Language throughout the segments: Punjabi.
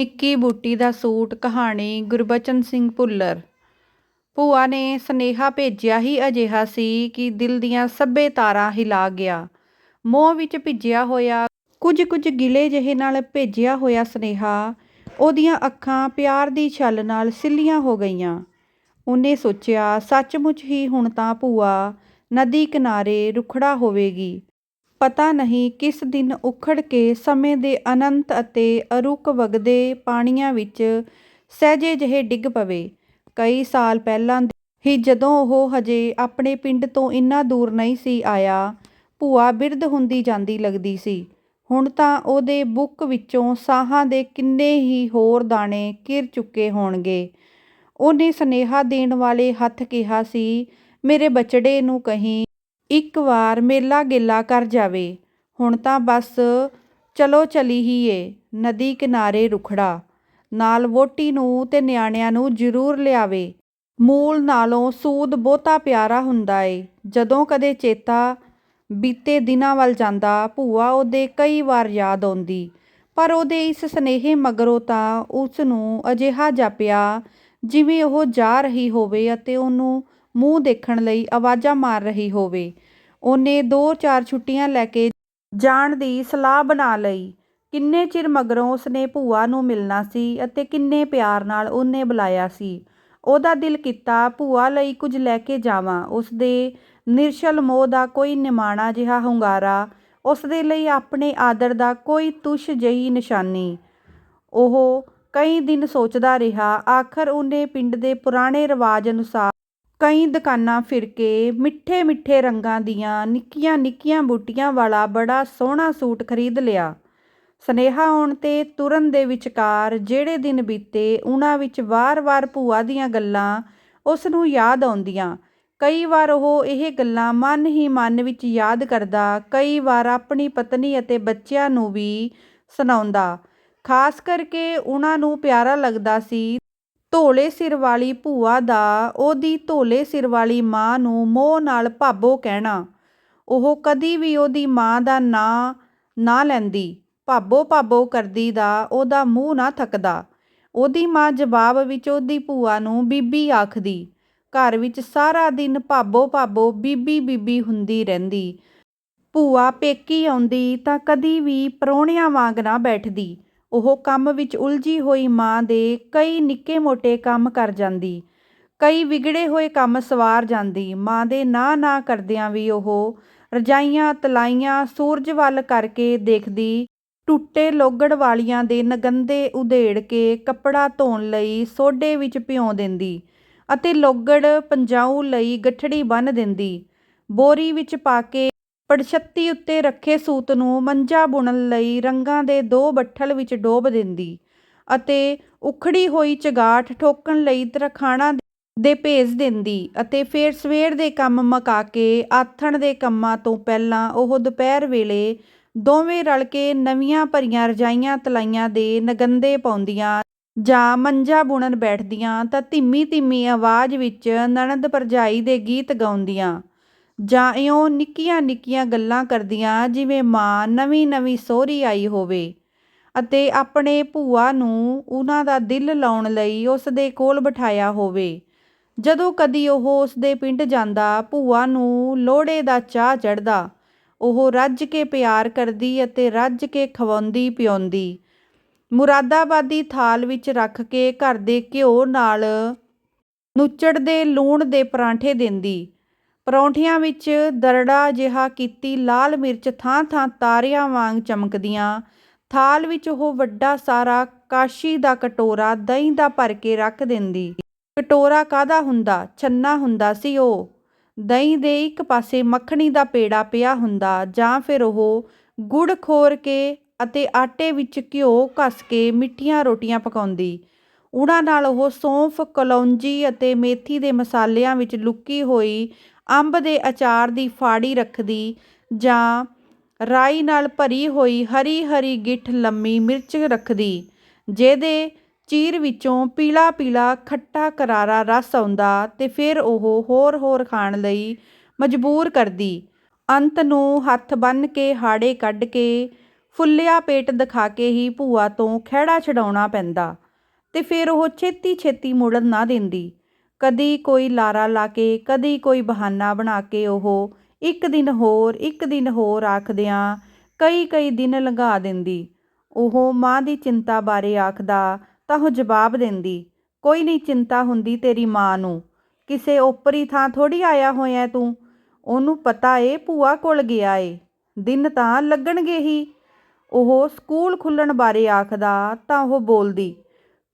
ਨਿੱਕੀ ਬੂਟੀ ਦਾ ਸੂਟ ਕਹਾਣੀ ਗੁਰਬਚਨ ਸਿੰਘ ਭੁੱਲਰ। ਭੂਆ ਨੇ ਸੁਨੇਹਾ ਭੇਜਿਆ ਹੀ ਅਜਿਹਾ ਸੀ ਕਿ ਦਿਲ ਦੀਆਂ ਸਭੇ ਤਾਰਾਂ ਹਿਲਾ ਗਿਆ। ਮੋਹ ਵਿੱਚ ਭਿੱਜਿਆ ਹੋਇਆ, ਕੁਝ ਕੁਝ ਗਿਲੇ ਜਿਹੇ ਨਾਲ ਭੇਜਿਆ ਹੋਇਆ ਸੁਨੇਹਾ, ਉਹਦੀਆਂ ਅੱਖਾਂ ਪਿਆਰ ਦੀ ਛੱਲ ਨਾਲ ਸਿੱਲੀਆਂ ਹੋ ਗਈਆਂ। ਉਹਨੇ ਸੋਚਿਆ, ਸੱਚਮੁੱਚ ਹੀ ਹੁਣ ਤਾਂ ਭੂਆ ਨਦੀ ਕਿਨਾਰੇ ਰੁਖੜਾ ਹੋਵੇਗੀ। ਪਤਾ ਨਹੀਂ ਕਿਸ ਦਿਨ ਉਖੜ ਕੇ ਸਮੇਂ ਦੇ ਅਨੰਤ ਅਤੇ ਅਰੁੱਕ ਵਗਦੇ ਪਾਣੀਆਂ ਵਿੱਚ ਸਹਿਜੇ ਜਿਹੇ ਡਿੱਗ ਪਵੇ। ਕਈ ਸਾਲ ਪਹਿਲਾਂ ਹੀ ਜਦੋਂ ਉਹ ਹਜੇ ਆਪਣੇ ਪਿੰਡ ਤੋਂ ਇੰਨਾ ਦੂਰ ਨਹੀਂ ਸੀ ਆਇਆ, ਭੂਆ ਬਿਰਧ ਹੁੰਦੀ ਜਾਂਦੀ ਲੱਗਦੀ ਸੀ। ਹੁਣ ਤਾਂ ਉਹਦੇ ਬੁੱਕ ਵਿੱਚੋਂ ਸਾਹਾਂ ਦੇ ਕਿੰਨੇ ਹੀ ਹੋਰ ਦਾਣੇ ਕਿਰ ਚੁੱਕੇ ਹੋਣਗੇ। ਉਹਨੇ ਸੁਨੇਹਾ ਦੇਣ ਵਾਲੇ ਹੱਥ ਕਿਹਾ ਸੀ, ਮੇਰੇ ਬਚੜੇ ਨੂੰ ਕਹੀਂ ਇੱਕ ਵਾਰ ਮੇਲਾ ਗੇਲਾ ਕਰ ਜਾਵੇ। ਹੁਣ ਤਾਂ ਬਸ ਚਲੋ ਚਲੀ ਹੀ ਏ, ਨਦੀ ਕਿਨਾਰੇ ਰੁਖੜਾ। ਨਾਲ ਵੋਟੀ ਨੂੰ ਤੇ ਨਿਆਣਿਆਂ ਨੂੰ ਜ਼ਰੂਰ ਲਿਆਵੇ। ਮੂਲ ਨਾਲੋਂ ਸੂਦ ਬਹੁਤਾ ਪਿਆਰਾ ਹੁੰਦਾ ਏ। ਜਦੋਂ ਕਦੇ ਚੇਤਾ ਬੀਤੇ ਦਿਨਾਂ ਵੱਲ ਜਾਂਦਾ, ਭੂਆ ਉਹਦੇ ਕਈ ਵਾਰ ਯਾਦ ਆਉਂਦੀ। ਪਰ ਉਹਦੇ ਇਸ ਸੁਨੇਹੇ ਮਗਰੋਂ ਤਾਂ ਉਸ ਨੂੰ ਅਜਿਹਾ ਜਾਪਿਆ ਜਿਵੇਂ ਉਹ ਜਾ ਰਹੀ ਹੋਵੇ ਅਤੇ ਉਹਨੂੰ ਮੂੰਹ ਦੇਖਣ ਲਈ ਆਵਾਜ਼ਾਂ ਮਾਰ ਰਹੀ ਹੋਵੇ। ਉਹਨੇ ਦੋ ਚਾਰ ਛੁੱਟੀਆਂ ਲੈ ਕੇ ਜਾਣ ਦੀ ਸਲਾਹ ਬਣਾ ਲਈ। ਕਿੰਨੇ ਚਿਰ ਮਗਰੋਂ ਉਸਨੇ ਭੂਆ ਨੂੰ ਮਿਲਣਾ ਸੀ ਅਤੇ ਕਿੰਨੇ ਪਿਆਰ ਨਾਲ ਉਹਨੇ ਬੁਲਾਇਆ ਸੀ। ਉਹਦਾ ਦਿਲ ਕੀਤਾ ਭੂਆ ਲਈ ਕੁਝ ਲੈ ਕੇ ਜਾਵਾਂ। ਉਸਦੇ ਨਿਰਸ਼ਲ ਮੋਹ ਦਾ ਕੋਈ ਨਿਮਾਣਾ ਜਿਹਾ ਹੁੰਗਾਰਾ, ਉਸਦੇ ਲਈ ਆਪਣੇ ਆਦਰ ਦਾ ਕੋਈ ਤੁਸ਼ ਜਿਹੀ ਨਿਸ਼ਾਨੀ। ਉਹ ਕਈ ਦਿਨ ਸੋਚਦਾ ਰਿਹਾ, ਆਖਰ ਉਹਨੇ ਪਿੰਡ ਦੇ ਪੁਰਾਣੇ ਰਿਵਾਜ ਅਨੁਸਾਰ ਕਈ ਦੁਕਾਨਾਂ ਫਿਰ ਕੇ ਮਿੱਠੇ ਮਿੱਠੇ ਰੰਗਾਂ ਦੀਆਂ ਨਿੱਕੀਆਂ ਨਿੱਕੀਆਂ ਬੂਟੀਆਂ ਵਾਲਾ ਬੜਾ ਸੋਹਣਾ ਸੂਟ ਖਰੀਦ ਲਿਆ। ਸੁਨੇਹਾ ਆਉਣ ਤੇ ਤੁਰਨ ਦੇ ਵਿਚਕਾਰ ਜਿਹੜੇ ਦਿਨ ਬੀਤੇ ਉਹਨਾਂ ਵਿੱਚ ਵਾਰ-ਵਾਰ ਭੂਆ ਦੀਆਂ ਗੱਲਾਂ ਉਸ ਨੂੰ ਯਾਦ ਆਉਂਦੀਆਂ। ਕਈ ਵਾਰ ਉਹ ਇਹ ਗੱਲਾਂ ਮਨ ਹੀ ਮਨ ਵਿੱਚ ਯਾਦ ਕਰਦਾ, ਕਈ ਵਾਰ ਆਪਣੀ ਪਤਨੀ ਅਤੇ ਬੱਚਿਆਂ ਨੂੰ ਵੀ ਸੁਣਾਉਂਦਾ। ਖਾਸ ਕਰਕੇ ਉਹਨਾਂ ਨੂੰ ਪਿਆਰਾ ਲੱਗਦਾ ਸੀ ਧੋਲੇ ਸਿਰ ਵਾਲੀ ਭੂਆ ਦਾ, ਉਹਦੀ ਧੋਲੇ ਸਿਰ ਵਾਲੀ ਮਾਂ ਨੂੰ ਮੋਹ ਨਾਲ ਭਾਬੋ ਕਹਿਣਾ। ਉਹ ਕਦੀ ਵੀ ਉਹਦੀ ਮਾਂ ਦਾ ਨਾਂ ਨਾ ਲੈਂਦੀ, ਭਾਬੋ ਭਾਬੋ ਕਰਦੀ ਦਾ, ਉਹਦਾ ਮੂੰਹ ਨਾ ਥੱਕਦਾ। ਉਹਦੀ ਮਾਂ ਜਵਾਬ ਵਿੱਚ ਉਹਦੀ ਭੂਆ ਨੂੰ ਬੀਬੀ ਆਖਦੀ। ਘਰ ਵਿੱਚ ਸਾਰਾ ਦਿਨ ਭਾਬੋ ਭਾਬੋ ਬੀਬੀ ਬੀਬੀ ਹੁੰਦੀ ਰਹਿੰਦੀ। ਭੂਆ ਪੇਕੀ ਆਉਂਦੀ ਤਾਂ ਕਦੀ ਵੀ ਪਰੌਣਿਆਂ ਵਾਂਗ ਨਾ ਬੈਠਦੀ। ਉਹ ਕੰਮ ਵਿੱਚ ਉਲਝੀ ਹੋਈ ਮਾਂ ਦੇ ਕਈ ਨਿੱਕੇ ਮੋਟੇ ਕੰਮ ਕਰ ਜਾਂਦੀ, ਕਈ ਵਿਗੜੇ ਹੋਏ ਕੰਮ ਸਵਾਰ ਜਾਂਦੀ। ਮਾਂ ਦੇ ਨਾ ਨਾ ਕਰਦਿਆਂ ਵੀ ਉਹ ਰਜਾਈਆਂ, ਤਲਾਈਆਂ, ਸੂਰਜ ਵੱਲ ਕਰਕੇ ਦੇਖਦੀ, ਟੁੱਟੇ ਲੋਗੜ ਵਾਲੀਆਂ ਦੇ ਨਗੰਦੇ ਉਧੇੜ ਕੇ ਕੱਪੜਾ ਧੋਣ ਲਈ ਸੋਡੇ ਵਿੱਚ ਭਿਉਂ ਦਿੰਦੀ ਅਤੇ ਲੋਗੜ ਪੰਜਾਉ ਲਈ ਗੱਠੜੀ ਬੰਨ੍ਹ ਦਿੰਦੀ। ਬੋਰੀ ਵਿੱਚ ਪਾ ਕੇ ਪੜਛੱਤੀ ਉੱਤੇ ਰੱਖੇ ਸੂਤ ਨੂੰ ਮੰਜਾ ਬੁਣਨ ਲਈ ਰੰਗਾਂ ਦੇ ਦੋ ਬੱਠਲ ਵਿੱਚ ਡੋਬ ਦਿੰਦੀ ਅਤੇ ਉਖੜੀ ਹੋਈ ਚਗਾਠ ਠੋਕਣ ਲਈ ਤਰਖਾਣਾ ਦੇ ਭੇਜ ਦਿੰਦੀ ਅਤੇ ਫਿਰ ਸਵੇਰ ਦੇ ਕੰਮ ਮੁਕਾ ਕੇ ਆਥਣ ਦੇ ਕੰਮਾਂ ਤੋਂ ਪਹਿਲਾਂ ਉਹ ਦੁਪਹਿਰ ਵੇਲੇ ਦੋਵੇਂ ਰਲ ਕੇ ਨਵੀਆਂ ਭਰੀਆਂ ਰਜਾਈਆਂ ਤਲਾਈਆਂ ਦੇ ਨਗੰਦੇ ਪਾਉਂਦੀਆਂ ਜਾਂ ਮੰਜਾ ਬੁਣਨ ਬੈਠਦੀਆਂ ਤਾਂ ਧੀਮੀ ਧੀਮੀ ਆਵਾਜ਼ ਵਿੱਚ ਨਣਦ ਭਰਜਾਈ ਦੇ ਗੀਤ ਗਾਉਂਦੀਆਂ। ਜਾਂ ਇਉਂ ਨਿੱਕੀਆਂ ਨਿੱਕੀਆਂ ਗੱਲਾਂ ਕਰਦੀਆਂ, ਜਿਵੇਂ ਮਾਂ ਨਵੀਂ ਨਵੀਂ ਸਹੁਰੀ ਆਈ ਹੋਵੇ ਅਤੇ ਆਪਣੇ ਭੂਆ ਨੂੰ ਉਹਨਾਂ ਦਾ ਦਿਲ ਲਾਉਣ ਲਈ ਉਸ ਦੇ ਕੋਲ ਬਿਠਾਇਆ ਹੋਵੇ। ਜਦੋਂ ਕਦੀ ਉਹ ਉਸ ਦੇ ਪਿੰਡ ਜਾਂਦਾ, ਭੂਆ ਨੂੰ ਲੋਹੜੇ ਦਾ ਚਾਹ ਚੜਦਾ ਉਹ ਰੱਜ ਕੇ ਪਿਆਰ ਕਰਦੀ ਅਤੇ ਰੱਜ ਕੇ ਖਵਾਉਂਦੀ ਪਿਆਉਂਦੀ। ਮੁਰਾਦਾਬਾਦੀ ਥਾਲ ਵਿੱਚ ਰੱਖ ਕੇ ਘਰ ਦੇ ਘਿਓ ਨਾਲ ਨੁੱਚੜ ਦੇ ਲੂਣ ਦੇ ਪਰਾਂਠੇ ਦਿੰਦੀ। ਪਰੌਂਠਿਆਂ ਵਿੱਚ ਦਰੜਾ ਜਿਹਾ ਕੀਤੀ ਲਾਲ ਮਿਰਚ ਥਾਂ ਥਾਂ ਤਾਰਿਆਂ ਵਾਂਗ ਚਮਕਦੀਆਂ। ਥਾਲ ਵਿੱਚ ਉਹ ਵੱਡਾ ਸਾਰਾ ਕਾਸ਼ੀ ਦਾ ਕਟੋਰਾ ਦਹੀਂ ਦਾ ਭਰ ਕੇ ਰੱਖ ਦਿੰਦੀ। ਕਟੋਰਾ ਕਾਦਾ ਹੁੰਦਾ? ਛੰਨਾ ਹੁੰਦਾ ਸੀ ਉਹ। ਦਹੀਂ ਦੇ ਇੱਕ ਪਾਸੇ ਮੱਖਣੀ ਦਾ ਪੇੜਾ ਪਿਆ ਹੁੰਦਾ ਜਾਂ ਫਿਰ ਉਹ ਗੁੜ ਖੋਰ ਕੇ ਅਤੇ ਆਟੇ ਵਿੱਚ ਘਿਓ ਘਸ ਕੇ ਮਿੱਠੀਆਂ ਰੋਟੀਆਂ ਪਕਾਉਂਦੀ। ਉਹਨਾਂ ਨਾਲ ਉਹ ਸੌਂਫ, ਕਲੌਂਜੀ ਅਤੇ ਮੇਥੀ ਦੇ ਮਸਾਲਿਆਂ ਵਿੱਚ ਲੁਕੀ ਹੋਈ ਅੰਬ ਦੇ ਅਚਾਰ ਦੀ ਫਾੜੀ ਰੱਖਦੀ ਜਾਂ ਰਾਈ ਨਾਲ ਭਰੀ ਹੋਈ ਹਰੀ ਹਰੀ ਗਿੱਠ ਲੰਮੀ ਮਿਰਚ ਰੱਖਦੀ, ਜਿਹਦੇ ਚੀਰ ਵਿੱਚੋਂ ਪੀਲਾ ਪੀਲਾ ਖੱਟਾ ਕਰਾਰਾ ਰਸ ਆਉਂਦਾ ਤੇ ਫਿਰ ਉਹ ਹੋਰ ਹੋਰ ਖਾਣ ਲਈ ਮਜਬੂਰ ਕਰਦੀ। ਅੰਤ ਨੂੰ ਹੱਥ ਬੰਨ ਕੇ ਹਾੜੇ ਕੱਢ ਕੇ ਫੁੱਲਿਆ ਪੇਟ ਦਿਖਾ ਕੇ ਹੀ ਭੂਆ ਤੋਂ ਖਹਿੜਾ ਛਡਾਉਣਾ ਪੈਂਦਾ ਤੇ ਫਿਰ ਉਹ ਛੇਤੀ ਛੇਤੀ ਮੁੜਨ ਨਾ ਦਿੰਦੀ। ਕਦੀ ਕੋਈ ਲਾਰਾ ਲਾ ਕੇ, ਕਦੀ ਕੋਈ ਬਹਾਨਾ ਬਣਾ ਕੇ ਉਹ ਇੱਕ ਦਿਨ ਹੋਰ, ਇੱਕ ਦਿਨ ਹੋਰ ਆਖਦਿਆਂ ਕਈ ਕਈ ਦਿਨ ਲੰਘਾ ਦਿੰਦੀ। ਉਹ ਮਾਂ ਦੀ ਚਿੰਤਾ ਬਾਰੇ ਆਖਦਾ ਤਾਂ ਉਹ ਜਵਾਬ ਦਿੰਦੀ, ਕੋਈ ਨਹੀਂ ਚਿੰਤਾ ਹੁੰਦੀ ਤੇਰੀ ਮਾਂ ਨੂੰ। ਕਿਸੇ ਓਪਰੀ ਥਾਂ ਥੋੜੀ ਆਇਆ ਹੋਇਆ ਤੂੰ। ਉਹਨੂੰ ਪਤਾ ਏ ਭੂਆ ਕੋਲ ਗਿਆ ਏ। ਦਿਨ ਤਾਂ ਲੱਗਣਗੇ ਹੀ। ਉਹ ਸਕੂਲ ਖੁੱਲਣ ਬਾਰੇ ਆਖਦਾ ਤਾਂ ਉਹ ਬੋਲਦੀ,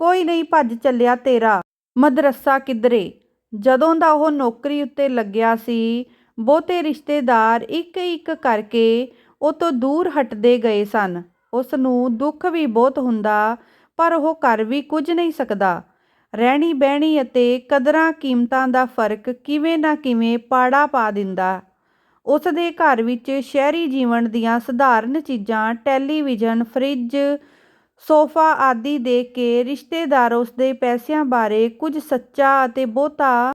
ਕੋਈ ਨਹੀਂ ਭੱਜ ਚੱਲਿਆ ਤੇਰਾ। ਮਦਰਸਾ ਕਿਧਰੇ? ਜਦੋਂ ਦਾ ਉਹ ਨੌਕਰੀ ਉੱਤੇ ਲੱਗਿਆ ਸੀ, ਬਹੁਤੇ ਰਿਸ਼ਤੇਦਾਰ ਇੱਕ ਇੱਕ ਕਰਕੇ ਉਹ ਤੋਂ ਦੂਰ ਹਟਦੇ ਗਏ ਸਨ। ਉਸ ਨੂੰ ਦੁੱਖ ਵੀ ਬਹੁਤ ਹੁੰਦਾ, ਪਰ ਉਹ ਕਰ ਵੀ ਕੁਝ ਨਹੀਂ ਸਕਦਾ। ਰਹਿਣੀ ਬਹਿਣੀ ਅਤੇ ਕਦਰਾਂ ਕੀਮਤਾਂ ਦਾ ਫ਼ਰਕ ਕਿਵੇਂ ਨਾ ਕਿਵੇਂ ਪਾੜਾ ਪਾ ਦਿੰਦਾ। ਉਸ ਦੇ ਘਰ ਵਿੱਚ ਸ਼ਹਿਰੀ ਜੀਵਨ ਦੀਆਂ ਸਧਾਰਨ ਚੀਜ਼ਾਂ, ਟੈਲੀਵਿਜ਼ਨ, ਫਰਿੱਜ ਸੋਫਾ ਆਦਿ ਦੇਖ ਕੇ ਰਿਸ਼ਤੇਦਾਰ ਉਸਦੇ ਪੈਸਿਆਂ ਬਾਰੇ ਕੁਝ ਸੱਚਾ ਅਤੇ ਬਹੁਤਾ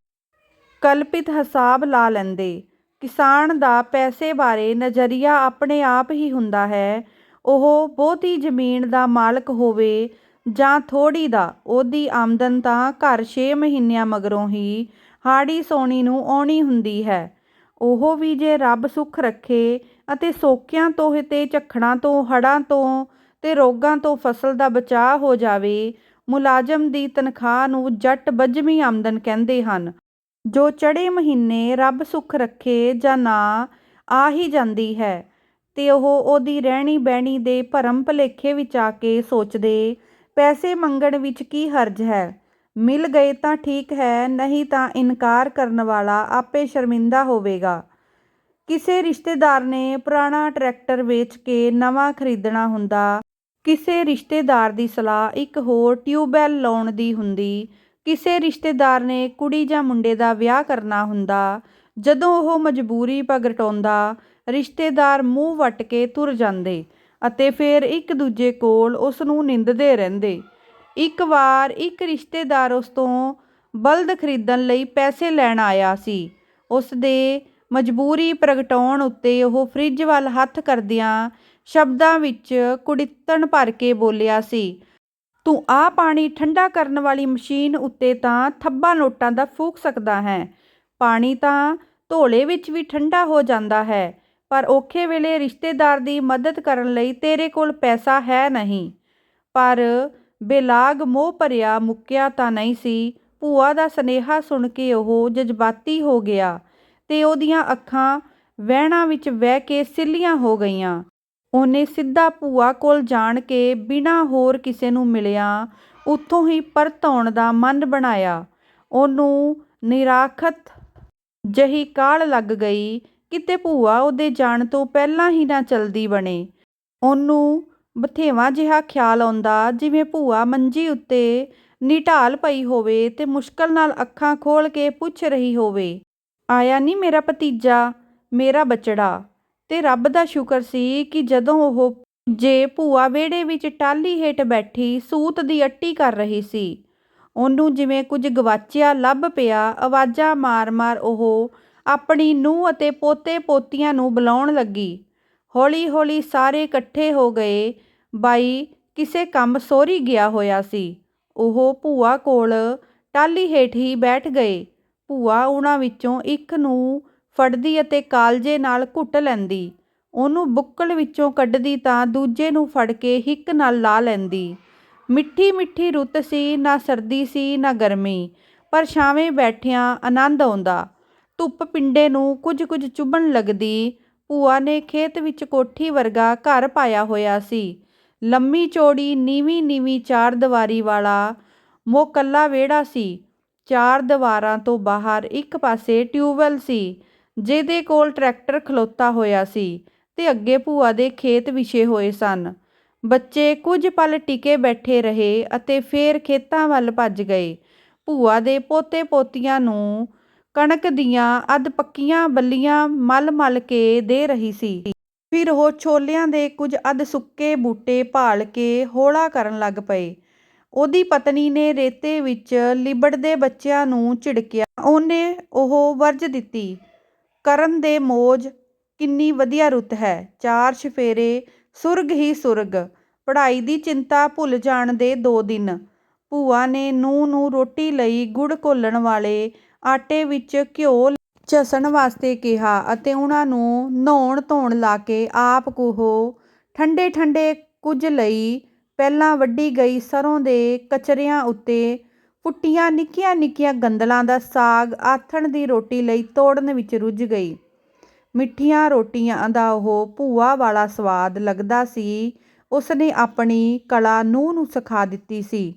ਕਲਪਿਤ ਹਿਸਾਬ ਲਾ ਲੈਂਦੇ। ਕਿਸਾਨ ਦਾ ਪੈਸੇ ਬਾਰੇ ਨਜ਼ਰੀਆ ਆਪਣੇ ਆਪ ਹੀ ਹੁੰਦਾ ਹੈ। ਉਹ ਬਹੁਤੀ ਜ਼ਮੀਨ ਦਾ ਮਾਲਕ ਹੋਵੇ ਜਾਂ ਥੋੜੀ ਦਾ, ਉਹਦੀ ਆਮਦਨ ਤਾਂ ਘਰ 6 ਮਹੀਨਿਆਂ ਮਗਰੋਂ ਹੀ ਹਾੜੀ ਸੋਣੀ ਨੂੰ ਆਉਣੀ ਹੁੰਦੀ ਹੈ। ਉਹ ਵੀ ਜੇ ਰੱਬ ਸੁੱਖ ਰੱਖੇ ਅਤੇ ਸੋਕਿਆਂ ਤੋਂ ਤੇ ਝੱਖੜਾਂ ਤੋਂ, ਹੜ੍ਹਾਂ ਤੋਂ ਤੇ ਰੋਗਾਂ ਤੋਂ ਫਸਲ ਦਾ ਬਚਾਅ ਹੋ ਜਾਵੇ, ਮੁਲਾਜ਼ਮ ਦੀ ਤਨਖਾਹ ਨੂੰ ਜੱਟ ਬੱਝਵੀਂ ਆਮਦਨ ਕਹਿੰਦੇ ਹਨ। ਜੋ ਚੜੇ ਮਹੀਨੇ ਰੱਬ ਸੁੱਖ ਰੱਖੇ ਜਾਂ ਨਾ, ਆ ਹੀ ਜਾਂਦੀ ਹੈ। ਤੇ ਉਹ ਉਹਦੀ ਰਹਿਣੀ ਬਹਿਣੀ ਦੇ ਭਰਮ ਭਲੇਖੇ ਵਿੱਚ ਆ ਕੇ ਸੋਚਦੇ, ਪੈਸੇ ਮੰਗਣ ਵਿੱਚ ਕੀ ਹਰਜ ਹੈ? ਮਿਲ ਗਏ ਤਾਂ ਠੀਕ ਹੈ, ਨਹੀਂ ਤਾਂ ਇਨਕਾਰ ਕਰਨ ਵਾਲਾ ਆਪੇ ਸ਼ਰਮਿੰਦਾ ਹੋਵੇਗਾ। ਕਿਸੇ ਰਿਸ਼ਤੇਦਾਰ ਨੇ ਪੁਰਾਣਾ ਟਰੈਕਟਰ ਵੇਚ ਕੇ ਨਵਾਂ ਖਰੀਦਣਾ ਹੁੰਦਾ, ਕਿਸੇ ਰਿਸ਼ਤੇਦਾਰ ਦੀ ਸਲਾਹ ਇੱਕ ਹੋਰ ਟਿਊਬਵੈੱਲ ਲਾਉਣ ਦੀ ਹੁੰਦੀ, ਕਿਸੇ ਰਿਸ਼ਤੇਦਾਰ ਨੇ ਕੁੜੀ ਜਾਂ ਮੁੰਡੇ ਦਾ ਵਿਆਹ ਕਰਨਾ ਹੁੰਦਾ, ਜਦੋਂ ਉਹ ਮਜਬੂਰੀ ਪ੍ਰਗਟਾਉਂਦਾ, ਰਿਸ਼ਤੇਦਾਰ ਮੂੰਹ ਵੱਟ ਕੇ ਤੁਰ ਜਾਂਦੇ ਅਤੇ ਫਿਰ ਇੱਕ ਦੂਜੇ ਕੋਲ ਉਸ ਨੂੰ ਨਿੰਦਦੇ ਰਹਿੰਦੇ। ਇੱਕ ਵਾਰ ਇੱਕ ਰਿਸ਼ਤੇਦਾਰ ਉਸ ਤੋਂ ਬਲਦ ਖਰੀਦਣ ਲਈ ਪੈਸੇ ਲੈਣ ਆਇਆ ਸੀ। ਉਸ ਦੇ ਮਜਬੂਰੀ ਪ੍ਰਗਟਾਉਣ ਉੱਤੇ ਉਹ ਫਰਿੱਜ ਵੱਲ ਹੱਥ ਕਰਦਿਆਂ ਸ਼ਬਦਾਂ ਵਿੱਚ ਕੁੜਿੱਤਣ ਭਰ ਕੇ ਬੋਲਿਆ ਸੀ, ਤੂੰ ਆ ਪਾਣੀ ਠੰਡਾ ਕਰਨ ਵਾਲੀ ਮਸ਼ੀਨ ਉੱਤੇ ਤਾਂ ਥੱਬਾ ਨੋਟਾਂ ਦਾ ਫੂਕ ਸਕਦਾ ਹੈ। ਪਾਣੀ ਤਾਂ ਧੋਲੇ ਵਿੱਚ ਵੀ ਠੰਡਾ ਹੋ ਜਾਂਦਾ ਹੈ, ਪਰ ਔਖੇ ਵੇਲੇ ਰਿਸ਼ਤੇਦਾਰ ਦੀ ਮਦਦ ਕਰਨ ਲਈ ਤੇਰੇ ਕੋਲ ਪੈਸਾ ਹੈ ਨਹੀਂ। ਪਰ ਬੇਲਾਗ ਮੋਹ ਭਰਿਆ ਮੁੱਕਿਆ ਤਾਂ ਨਹੀਂ ਸੀ, ਭੂਆ ਦਾ ਸਨੇਹਾ ਸੁਣ ਕੇ ਉਹ ਜਜ਼ਬਾਤੀ ਹੋ ਗਿਆ। ਤੇ ਉਹਦੀਆਂ ਅੱਖਾਂ ਵਹਿਣਾਂ ਵਿੱਚ ਵਹਿ ਕੇ ਸਿੱਲੀਆਂ ਹੋ ਗਈਆਂ। ਉਹਨੇ ਸਿੱਧਾ ਭੂਆ ਕੋਲ ਜਾਣ ਕੇ ਬਿਨਾਂ ਹੋਰ ਕਿਸੇ ਨੂੰ ਮਿਲਿਆ, ਉੱਥੋਂ ਹੀ ਪਰਤ ਆਉਣ ਦਾ ਮਨ ਬਣਾਇਆ। ਉਹਨੂੰ ਨਿਰਾਖਤ ਜਹੀ ਕਾਲ ਲੱਗ ਗਈ, ਕਿਤੇ ਭੂਆ ਉਹਦੇ ਜਾਣ ਤੋਂ ਪਹਿਲਾਂ ਹੀ ਨਾ ਚਲਦੀ ਬਣੇ। ਉਹਨੂੰ ਬਥੇਵਾ ਜਿਹਾ ਖਿਆਲ ਆਉਂਦਾ, ਜਿਵੇਂ ਭੂਆ ਮੰਜੀ ਉੱਤੇ ਨਿਢਾਲ ਪਈ ਹੋਵੇ ਤੇ ਮੁਸ਼ਕਲ ਨਾਲ ਅੱਖਾਂ ਖੋਲ ਕੇ ਪੁੱਛ ਰਹੀ ਹੋਵੇ। ਆਇਆ ਨਹੀਂ ਮੇਰਾ ਭਤੀਜਾ, ਮੇਰਾ ਬਚੜਾ। ਤੇ ਰੱਬ ਦਾ ਸ਼ੁਕਰ ਸੀ ਕਿ ਜਦੋਂ ਉਹ ਜੇ ਭੂਆ ਵਿਹੜੇ ਵਿੱਚ ਟਾਲੀ ਹੇਠ ਬੈਠੀ ਸੂਤ ਦੀ ਅੱਟੀ ਕਰ ਰਹੀ ਸੀ। ਉਹਨੂੰ ਜਿਵੇਂ ਕੁਝ ਗਵਾਚਿਆ ਲੱਭ ਪਿਆ, ਆਵਾਜ਼ਾਂ ਮਾਰ-ਮਾਰ ਉਹ ਆਪਣੀ ਨੂੰਹ ਅਤੇ ਪੋਤੇ ਪੋਤੀਆਂ ਨੂੰ ਬੁਲਾਉਣ ਲੱਗੀ। ਹੌਲੀ-ਹੌਲੀ ਸਾਰੇ ਇਕੱਠੇ ਹੋ ਗਏ। ਬਾਈ ਕਿਸੇ ਕੰਮ ਸੋਰੀ ਗਿਆ ਹੋਇਆ ਸੀ। ਉਹ ਭੂਆ ਕੋਲ ਟਾਲੀ ਹੇਠ ਹੀ ਬੈਠ ਗਏ। ਭੂਆ ਉਹਨਾਂ ਵਿੱਚੋਂ ਇੱਕ ਨੂੰ ਫੜਦੀ ਅਤੇ ਕਾਲਜੇ ਨਾਲ ਘੁੱਟ ਲੈਂਦੀ। ਉਹਨੂੰ ਬੁੱਕਲ ਵਿੱਚੋਂ ਕੱਢਦੀ ਤਾਂ ਦੂਜੇ ਨੂੰ ਫੜ ਕੇ ਹਿੱਕ ਨਾਲ ਲਾ ਲੈਂਦੀ। ਮਿੱਠੀ ਮਿੱਠੀ ਰੁੱਤ ਸੀ, ਨਾ ਸਰਦੀ ਸੀ, ਨਾ ਗਰਮੀ। ਪਰ ਛਾਵੇਂ ਬੈਠਿਆਂ ਆਨੰਦ ਆਉਂਦਾ। ਧੁੱਪ ਪਿੰਡੇ ਨੂੰ ਕੁਝ ਕੁਝ ਚੁਭਣ ਲੱਗਦੀ। ਭੂਆ ਨੇ ਖੇਤ ਵਿੱਚ ਕੋਠੀ ਵਰਗਾ ਘਰ ਪਾਇਆ ਹੋਇਆ ਸੀ। ਲੰਮੀ ਚੌੜੀ, ਨੀਵੀਂ ਨੀਵੀਂ ਚਾਰ ਦੀਵਾਰੀ ਵਾਲਾ ਮੋਕੱਲਾ ਵਿਹੜਾ ਸੀ। ਚਾਰ ਦੀਵਾਰਾਂ ਤੋਂ ਬਾਹਰ ਇੱਕ ਪਾਸੇ ਟਿਊਬਵੈੱਲ ਸੀ, ਜਿਹਦੇ ਕੋਲ ਟਰੈਕਟਰ ਖਲੋਤਾ ਹੋਇਆ ਸੀ ਤੇ ਅੱਗੇ ਭੂਆ ਦੇ ਖੇਤ ਵਿਛੇ ਹੋਏ ਸਨ। ਬੱਚੇ ਕੁਝ ਪਲ ਟਿਕੇ ਬੈਠੇ ਰਹੇ ਅਤੇ ਫੇਰ ਖੇਤਾਂ ਵੱਲ ਭੱਜ ਗਏ। ਭੂਆ ਦੇ ਪੋਤੇ ਪੋਤੀਆਂ ਨੂੰ ਕਣਕ ਦੀਆਂ ਅੱਧ ਪੱਕੀਆਂ ਬੱਲੀਆਂ ਮਲ ਮਲ ਕੇ ਦੇ ਰਹੀ ਸੀ। ਫਿਰ ਉਹ ਛੋਲਿਆਂ ਦੇ ਕੁਝ ਅੱਧ ਸੁੱਕੇ ਬੂਟੇ ਭਾਲ ਕੇ ਹੌਲਾ ਕਰਨ ਲੱਗ ਪਏ। ਉਹਦੀ ਪਤਨੀ ਨੇ ਰੇਤੇ ਵਿੱਚ ਲਿਬੜਦੇ ਬੱਚਿਆਂ ਨੂੰ ਝਿੜਕਿਆ। ਉਹਨੇ ਉਹ ਵਰਜ ਦਿੱਤੀ, ਕਰਨ ਦੇ ਮੌਜ ਕਿੰਨੀ ਵਧੀਆ ਰੁੱਤ ਹੈ। ਚਾਰ ਛਫੇਰੇ ਸੁਰਗ ਹੀ ਸੁਰਗ। ਪੜ੍ਹਾਈ ਦੀ ਚਿੰਤਾ ਭੁੱਲ ਜਾਣ ਦੇ ਦੋ ਦਿਨ। ਭੂਆ ਨੇ ਨੂੰਹ ਨੂੰ ਰੋਟੀ ਲਈ ਗੁੜ ਘੋਲਣ ਵਾਲੇ ਆਟੇ ਵਿੱਚ ਘਿਓ ਝਸਣ ਵਾਸਤੇ ਕਿਹਾ ਅਤੇ ਉਹਨਾਂ ਨੂੰ ਨਹਾਉਣ ਧੋਣ ਲਾ ਕੇ ਆਪ ਉਹ ਠੰਡੇ ਠੰਡੇ ਕੁਝ ਲਈ ਪਹਿਲਾਂ ਵੱਢੀ ਗਈ ਸਰ੍ਹੋਂ ਦੇ ਕਚਰਿਆਂ ਉੱਤੇ ਫੁੱਟੀਆਂ ਨਿੱਕੀਆਂ ਨਿੱਕੀਆਂ ਗੰਦਲਾਂ ਦਾ ਸਾਗ ਆਥਣ ਦੀ ਰੋਟੀ ਲਈ ਤੋੜਨ ਵਿੱਚ ਰੁੱਝ ਗਈ। ਮਿੱਠੀਆਂ ਰੋਟੀਆਂ ਦਾ ਉਹ ਭੂਆ ਵਾਲਾ ਸਵਾਦ ਲੱਗਦਾ ਸੀ। ਉਸਨੇ ਆਪਣੀ ਕਲਾ ਨੂੰਹ ਨੂੰ ਸਿਖਾ ਦਿੱਤੀ ਸੀ।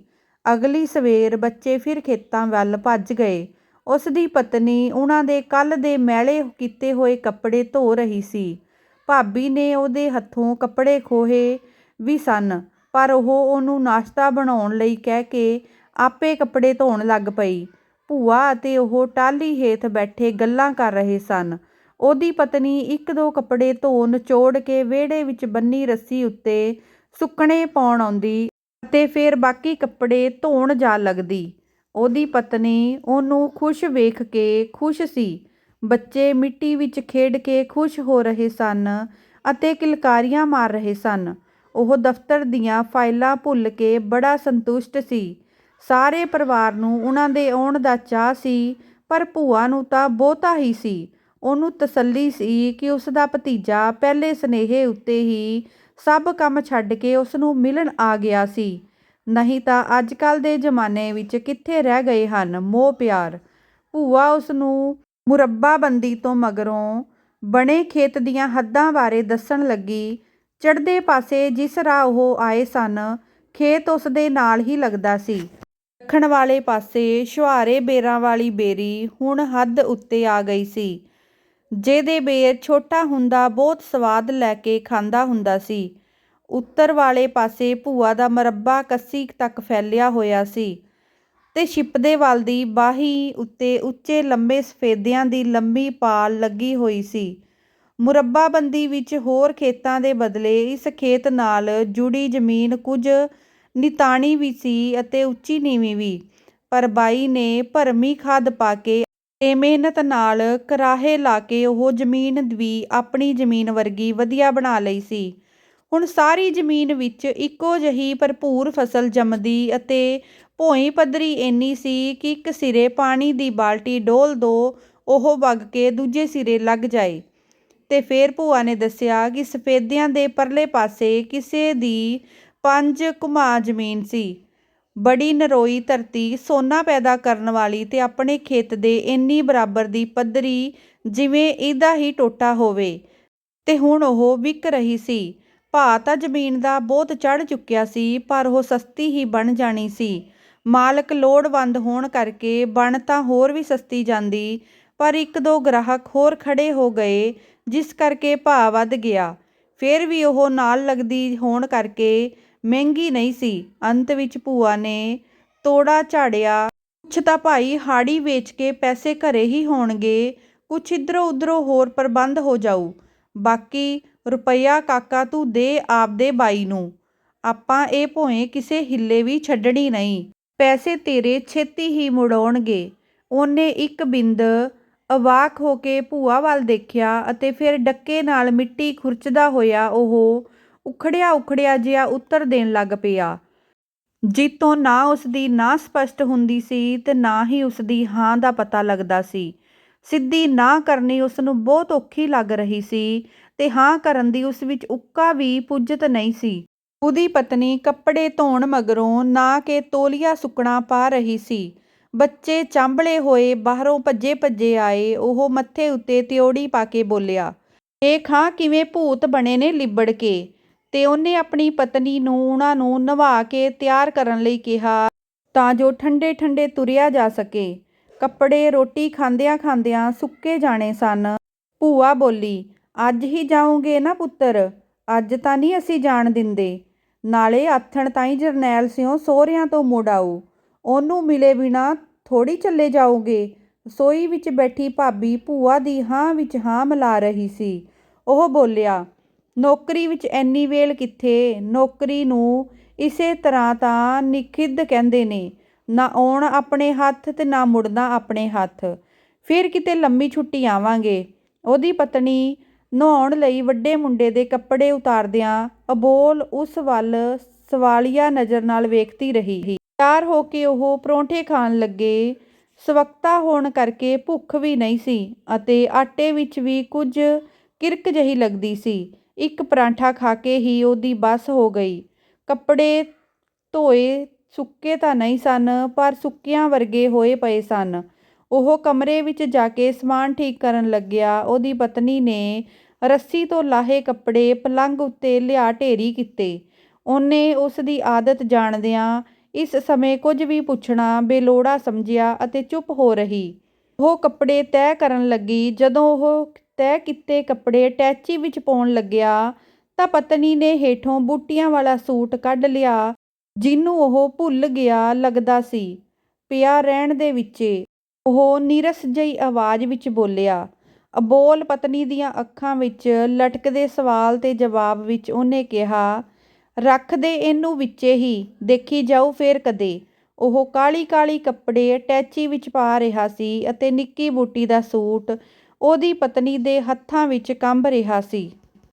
ਅਗਲੀ ਸਵੇਰ ਬੱਚੇ ਫਿਰ ਖੇਤਾਂ ਵੱਲ ਭੱਜ ਗਏ। ਉਸ ਦੀ ਪਤਨੀ ਉਹਨਾਂ ਦੇ ਕੱਲ ਦੇ ਮੈਲੇ ਕੀਤੇ ਹੋਏ ਕੱਪੜੇ ਧੋ ਰਹੀ ਸੀ। ਭਾਬੀ ਨੇ ਉਹਦੇ ਹੱਥੋਂ ਕੱਪੜੇ ਖੋਹੇ ਵੀ ਸਨ। ਪਰ ਉਹ ਉਹਨੂੰ ਨਾਸ਼ਤਾ ਬਣਾਉਣ ਲਈ ਕਹਿ ਕੇ ਆਪੇ ਕੱਪੜੇ ਧੋਣ ਲੱਗ ਪਈ। ਭੂਆ ਅਤੇ ਉਹ ਟਾਹਲੀ ਹੇਠ ਬੈਠੇ ਗੱਲਾਂ ਕਰ ਰਹੇ ਸਨ। ਉਹਦੀ ਪਤਨੀ ਇੱਕ ਦੋ ਕੱਪੜੇ ਧੋ ਨਿਚੋੜ ਕੇ ਵਿਹੜੇ ਵਿੱਚ ਬੰਨੀ ਰੱਸੀ ਉੱਤੇ ਸੁੱਕਣੇ ਪਾਉਣ ਆਉਂਦੀ ਅਤੇ ਫਿਰ ਬਾਕੀ ਕੱਪੜੇ ਧੋਣ ਜਾ ਲੱਗਦੀ। ਉਹਦੀ ਪਤਨੀ ਉਹਨੂੰ ਖੁਸ਼ ਵੇਖ ਕੇ ਖੁਸ਼ ਸੀ। ਬੱਚੇ ਮਿੱਟੀ ਵਿੱਚ ਖੇਡ ਕੇ ਖੁਸ਼ ਹੋ ਰਹੇ ਸਨ ਅਤੇ ਕਿਲਕਾਰੀਆਂ ਮਾਰ ਰਹੇ ਸਨ। ਉਹ ਦਫ਼ਤਰ ਦੀਆਂ ਫਾਈਲਾਂ ਭੁੱਲ ਕੇ ਬੜਾ ਸੰਤੁਸ਼ਟ ਸੀ। ਸਾਰੇ ਪਰਿਵਾਰ ਨੂੰ ਉਹਨਾਂ ਦੇ ਆਉਣ ਦਾ ਚਾਅ ਸੀ, ਪਰ ਭੂਆ ਨੂੰ ਤਾਂ ਬਹੁਤਾ ਹੀ ਸੀ। ਉਹਨੂੰ ਤਸੱਲੀ ਸੀ ਕਿ ਉਸਦਾ ਭਤੀਜਾ ਪਹਿਲੇ ਸੁਨੇਹੇ ਉੱਤੇ ਹੀ ਸਭ ਕੰਮ ਛੱਡ ਕੇ ਉਸਨੂੰ ਮਿਲਣ ਆ ਗਿਆ ਸੀ। ਨਹੀਂ ਤਾਂ ਅੱਜ ਕੱਲ੍ਹ ਦੇ ਜ਼ਮਾਨੇ ਵਿੱਚ ਕਿੱਥੇ ਰਹਿ ਗਏ ਹਨ ਮੋਹ ਪਿਆਰ? ਭੂਆ ਉਸਨੂੰ ਮੁਰੱਬਾਬੰਦੀ ਤੋਂ ਮਗਰੋਂ ਬਣੇ ਖੇਤ ਦੀਆਂ ਹੱਦਾਂ ਬਾਰੇ ਦੱਸਣ ਲੱਗੀ ਚੜ੍ਹਦੇ ਪਾਸੇ ਜਿਸ ਰਾਹ ਉਹ ਆਏ ਸਨ, ਖੇਤ ਉਸ ਦੇ ਨਾਲ ਹੀ ਲੱਗਦਾ ਸੀ। ਦੱਖਣ ਵਾਲੇ ਪਾਸੇ ਛੁਹਾਰੇ ਬੇਰਾਂ ਵਾਲੀ ਬੇਰੀ ਹੁਣ ਹੱਦ ਉੱਤੇ ਆ ਗਈ ਸੀ, ਜਿਹਦੇ ਬੇਰ ਛੋਟਾ ਹੁੰਦਾ ਬਹੁਤ ਸਵਾਦ ਲੈ ਕੇ ਖਾਂਦਾ ਹੁੰਦਾ ਸੀ। ਉੱਤਰ ਵਾਲੇ ਪਾਸੇ ਭੂਆ ਦਾ ਮਰੱਬਾ ਕੱਸੀ ਤੱਕ ਫੈਲਿਆ ਹੋਇਆ ਸੀ ਤੇ ਛਿਪਦੇ ਵੱਲ ਦੀ ਬਾਹੀ ਉੱਤੇ ਉੱਚੇ ਲੰਬੇ ਸਫੇਦਿਆਂ ਦੀ ਲੰਮੀ ਪਾਲ ਲੱਗੀ ਹੋਈ ਸੀ। ਮੁਰੱਬਾਬੰਦੀ ਵਿੱਚ ਹੋਰ ਖੇਤਾਂ ਦੇ ਬਦਲੇ ਇਸ ਖੇਤ ਨਾਲ ਜੁੜੀ ਜ਼ਮੀਨ ਕੁਝ ਨਿਤਾਣੀ ਵੀ ਸੀ ਅਤੇ ਉੱਚੀ ਨੀਵੀਂ ਵੀ। ਪਰ ਬਾਈ ਨੇ ਭਰਮੀ ਖਾਦ ਪਾ ਕੇ ਤੇ ਮਿਹਨਤ ਨਾਲ ਕਰਾਹੇ ਲਾ ਕੇ ਉਹ ਜ਼ਮੀਨ ਵੀ ਆਪਣੀ ਜ਼ਮੀਨ ਵਰਗੀ ਵਧੀਆ ਬਣਾ ਲਈ ਸੀ। ਹੁਣ ਸਾਰੀ ਜ਼ਮੀਨ ਵਿੱਚ ਇੱਕੋ ਜਿਹੀ ਭਰਪੂਰ ਫਸਲ ਜੰਮਦੀ ਅਤੇ ਭੋਈ ਪੱਧਰੀ ਇੰਨੀ ਸੀ ਕਿ ਇੱਕ ਸਿਰੇ ਪਾਣੀ ਦੀ ਬਾਲਟੀ ਡੋਲ ਦੋ, ਉਹ ਵਗ ਕੇ ਦੂਜੇ ਸਿਰੇ ਲੱਗ ਜਾਏ। ਤੇ ਫੇਰ ਭੂਆ ਨੇ ਦੱਸਿਆ ਕਿ ਸਫੇਦਿਆਂ ਦੇ ਪਰਲੇ ਪਾਸੇ ਕਿਸੇ ਦੀ ਪੰਜ ਘੁਮਾ ਜ਼ਮੀਨ ਸੀ। ਬੜੀ ਨਰੋਈ ਧਰਤੀ ਸੋਨਾ ਪੈਦਾ ਕਰਨ ਵਾਲੀ ਤੇ ਆਪਣੇ ਖੇਤ ਦੇ ਇੰਨੀ ਬਰਾਬਰ ਦੀ ਪੱਧਰੀ ਜਿਵੇਂ ਇਹਦਾ ਹੀ ਟੋਟਾ ਹੋਵੇ। ਤੇ ਹੁਣ ਉਹ ਵਿਕ ਰਹੀ ਸੀ। ਭਾਅ ਤਾਂ ਜ਼ਮੀਨ ਦਾ ਬਹੁਤ ਚੜ੍ਹ ਚੁੱਕਿਆ ਸੀ, ਪਰ ਉਹ ਸਸਤੀ ਹੀ ਬਣ ਜਾਣੀ ਸੀ। ਮਾਲਕ ਲੋੜਵੰਦ ਹੋਣ ਕਰਕੇ ਬਣ ਤਾਂ ਹੋਰ ਵੀ ਸਸਤੀ ਜਾਂਦੀ, ਪਰ ਇੱਕ ਦੋ ਗ੍ਰਾਹਕ ਹੋਰ ਖੜੇ ਹੋ ਗਏ ਜਿਸ ਕਰਕੇ ਭਾਅ ਵੱਧ ਗਿਆ। ਫਿਰ ਵੀ ਉਹ ਨਾਲ ਲੱਗਦੀ ਹੋਣ ਕਰਕੇ ਮਹਿੰਗੀ ਨਹੀਂ ਸੀ। ਅੰਤ ਵਿੱਚ ਭੂਆ ਨੇ ਤੋੜਾ ਝਾੜਿਆ। ਕੁਛ ਤਾਂ ਭਾਈ ਹਾੜੀ ਵੇਚ ਕੇ ਪੈਸੇ ਘਰੇ ਹੀ ਹੋਣਗੇ। ਕੁਛ ਇਧਰੋਂ ਉਧਰੋਂ ਹੋਰ ਪ੍ਰਬੰਧ ਹੋ ਜਾਊ। ਬਾਕੀ ਰੁਪਈਆ ਕਾਕਾ ਤੂੰ ਦੇ ਆਪਦੇ ਬਾਈ ਨੂੰ। ਆਪਾਂ ਇਹ ਭੋਏ ਕਿਸੇ ਹਿੱਲੇ ਵੀ ਛੱਡਣੀ ਨਹੀਂ। ਪੈਸੇ ਤੇਰੇ ਛੇਤੀ ਹੀ ਮੁੜਾਉਣਗੇ। ਉਹਨੇ ਇੱਕ ਬਿੰਦ ਅਵਾਕ ਹੋ ਕੇ ਭੂਆ ਵੱਲ ਦੇਖਿਆ ਅਤੇ ਫਿਰ ਡੱਕੇ ਨਾਲ ਮਿੱਟੀ ਖੁਰਚਦਾ ਹੋਇਆ ਉਹ ਉਖੜਿਆ ਉਖੜਿਆ ਜਿਹਾ ਉੱਤਰ ਦੇਣ ਲੱਗ ਪਿਆ। ਜਿੱਤੋਂ ਨਾ ਉਸ ਦੀ ਨਾ ਸਪਸ਼ਟ ਹੁੰਦੀ ਸੀ ਤੇ ਨਾ ਹੀ ਉਸ ਦੀ ਹਾਂ ਦਾ ਪਤਾ ਲੱਗਦਾ ਸੀ। ਸਿੱਧੀ ਨਾ ਕਰਨੀ ਉਸ ਨੂੰ ਬਹੁਤ ਔਖੀ ਲੱਗ ਰਹੀ ਸੀ ਤੇ ਹਾਂ ਕਰਨ ਦੀ ਉਸ ਵਿੱਚ ਉੱਕਾ ਵੀ ਪੁੱਜਤ ਨਹੀਂ ਸੀ। ਉਹਦੀ ਪਤਨੀ ਕੱਪੜੇ ਧੋਣ ਮਗਰੋਂ ਨਾ ਕੇ ਤੋਲੀਆ ਸੁੱਕਣਾ ਪਾ ਰਹੀ ਸੀ। ਬੱਚੇ ਚਾਂਬਲੇ ਹੋਏ, ਬਾਹਰੋਂ ਭੱਜੇ ਭੱਜੇ ਆਏ, ਉਹ ਮੱਥੇ ਉੱਤੇ ਤਿਉੜੀ ਪਾ ਕੇ ਬੋਲਿਆ, ਇਹ ਖਾਂ ਕਿਵੇਂ ਭੂਤ ਬਣੇ ਨੇ ਲਿਬੜ ਕੇ? ਤੇ ਉਹਨੇ ਆਪਣੀ ਪਤਨੀ ਨੂੰ ਉਹਨਾਂ ਨੂੰ ਨਵਾ ਕੇ ਤਿਆਰ ਕਰਨ ਲਈ ਕਿਹਾ, ਤਾਂ ਜੋ ਠੰਡੇ ਠੰਡੇ ਤੁਰਿਆ ਜਾ ਸਕੇ। ਕੱਪੜੇ ਰੋਟੀ ਖਾਂਦਿਆਂ ਖਾਂਦਿਆਂ ਸੁੱਕੇ ਜਾਣੇ ਸਨ। ਭੂਆ ਬੋਲੀ, ਅੱਜ ਹੀ ਜਾਓਗੇ ਨਾ ਪੁੱਤਰ? ਅੱਜ ਤਾਂ ਨਹੀਂ ਅਸੀਂ ਜਾਣ ਦਿੰਦੇ। ਨਾਲੇ ਆਥਣ ਤਾਈਂ ਜਰਨੈਲ ਸਿਓ ਸਹੁਰਿਆਂ ਤੋਂ ਮੁੜ ਆਊ ਉਹਨੂੰ ਮਿਲੇ ਬਿਨਾਂ ਥੋੜ੍ਹੀ ਚੱਲੇ ਜਾਓਗੇ। ਰਸੋਈ ਵਿੱਚ ਬੈਠੀ ਭਾਬੀ ਭੂਆ ਦੀ ਹਾਂ ਵਿੱਚ ਹਾਂ ਮਿਲਾ ਰਹੀ ਸੀ। ਉਹ ਬੋਲਿਆ, ਨੌਕਰੀ ਵਿੱਚ ਐਨੀ ਵੇਲ ਕਿੱਥੇ? ਨੌਕਰੀ ਨੂੰ ਇਸੇ ਤਰ੍ਹਾਂ ਤਾਂ ਨਿਖਿੱਧ ਕਹਿੰਦੇ ਨੇ, ਨਾ ਆਉਣ ਆਪਣੇ ਹੱਥ ਤੇ ਨਾ ਮੁੜਨਾ ਆਪਣੇ ਹੱਥ। ਫਿਰ ਕਿਤੇ ਲੰਮੀ ਛੁੱਟੀ ਆਵਾਂਗੇ। ਉਹਦੀ ਪਤਨੀ ਨਹਾਉਣ ਲਈ ਵੱਡੇ ਮੁੰਡੇ ਦੇ ਕੱਪੜੇ ਉਤਾਰਦਿਆਂ ਅਬੋਲ ਉਸ ਵੱਲ ਸਵਾਲੀਆ ਨਜ਼ਰ ਨਾਲ ਵੇਖਦੀ ਰਹੀ ਤਿਆਰ ਹੋ ਕੇ ਉਹ ਪਰੌਂਠੇ ਖਾਣ ਲੱਗੇ। ਸਵਖਤਾ ਹੋਣ ਕਰਕੇ ਭੁੱਖ ਵੀ ਨਹੀਂ ਸੀ ਅਤੇ ਆਟੇ ਵਿੱਚ ਵੀ ਕੁਝ ਕਿਰਕ ਜਿਹੀ ਲੱਗਦੀ ਸੀ। ਇੱਕ ਪਰਾਂਠਾ ਖਾ ਕੇ ਹੀ ਉਹਦੀ ਬੱਸ ਹੋ ਗਈ। ਕੱਪੜੇ ਧੋਏ ਸੁੱਕੇ ਤਾਂ ਨਹੀਂ ਸਨ, ਪਰ ਸੁੱਕਿਆਂ ਵਰਗੇ ਹੋਏ ਪਏ ਸਨ। ਉਹ ਕਮਰੇ ਵਿੱਚ ਜਾ ਕੇ ਸਮਾਨ ਠੀਕ ਕਰਨ ਲੱਗਿਆ। ਉਹਦੀ ਪਤਨੀ ਨੇ ਰੱਸੀ ਤੋਂ ਲਾਹੇ ਕੱਪੜੇ ਪਲੰਗ ਉੱਤੇ ਲਿਆ ਢੇਰੀ ਕੀਤੇ। ਉਹਨੇ ਉਸ ਦੀ ਆਦਤ ਜਾਣਦਿਆਂ ਇਸ ਸਮੇਂ ਕੁਝ ਵੀ ਪੁੱਛਣਾ ਬੇਲੋੜਾ ਸਮਝਿਆ ਅਤੇ ਚੁੱਪ ਹੋ ਰਹੀ। ਉਹ ਕੱਪੜੇ ਤੈਅ ਕਰਨ ਲੱਗੀ। ਜਦੋਂ ਉਹ ਤੈਅ ਕੀਤੇ ਕੱਪੜੇ ਟੈਚੀ ਵਿੱਚ ਪਾਉਣ ਲੱਗਿਆ ਤਾਂ ਪਤਨੀ ਨੇ ਹੇਠੋਂ ਬੂਟੀਆਂ ਵਾਲਾ ਸੂਟ ਕੱਢ ਲਿਆ, ਜਿਹਨੂੰ ਉਹ ਭੁੱਲ ਗਿਆ ਲੱਗਦਾ ਸੀ। ਪਿਆ ਰਹਿਣ ਦੇ ਵਿੱਚੇ ਉਹ ਨੀਰਸ ਜਿਹੀ ਆਵਾਜ਼ ਵਿੱਚ ਬੋਲਿਆ, ਅਬੋਲ ਪਤਨੀ ਦੀਆਂ ਅੱਖਾਂ ਵਿੱਚ ਲਟਕਦੇ ਸਵਾਲ ਤੇ ਜਵਾਬ ਵਿੱਚ ਉਹਨੇ ਕਿਹਾ ਰੱਖ ਦੇ ਇਹਨੂੰ ਵਿੱਚੇ ਹੀ, ਦੇਖੀ ਜਾਊ ਫੇਰ ਕਦੇ। ਉਹ ਕਾਲੀ ਕਾਲੀ ਕੱਪੜੇ ਅਟੈਚੀ ਵਿੱਚ ਪਾ ਰਿਹਾ ਸੀ ਅਤੇ ਨਿੱਕੀ ਬੂਟੀ ਦਾ ਸੂਟ ਉਹਦੀ ਪਤਨੀ ਦੇ ਹੱਥਾਂ ਵਿੱਚ ਕੰਬ ਰਿਹਾ ਸੀ।